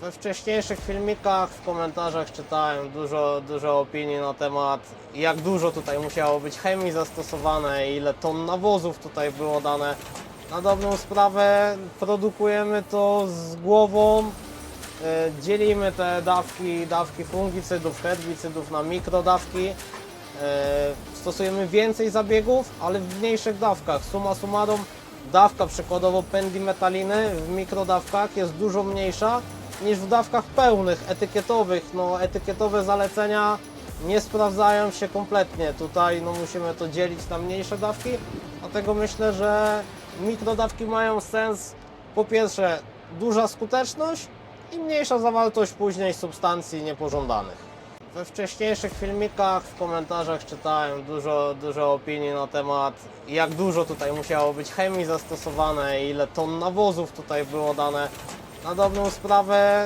We wcześniejszych filmikach w komentarzach czytałem dużo, dużo opinii na temat, jak dużo tutaj musiało być chemii zastosowane, ile ton nawozów tutaj było dane. Na dobrą sprawę produkujemy to z głową, e, dzielimy te dawki, dawki fungicydów, herbicydów na mikrodawki. E, Stosujemy więcej zabiegów, ale w mniejszych dawkach. Suma summarum, dawka przykładowo pendimetaliny w mikrodawkach jest dużo mniejsza niż w dawkach pełnych, etykietowych. No, etykietowe zalecenia nie sprawdzają się kompletnie. Tutaj no, musimy to dzielić na mniejsze dawki, dlatego myślę, że mikrodawki mają sens po pierwsze duża skuteczność i mniejsza zawartość później substancji niepożądanych. We wcześniejszych filmikach w komentarzach czytałem dużo, dużo opinii na temat, jak dużo tutaj musiało być chemii zastosowane, ile ton nawozów tutaj było dane. Na dobrą sprawę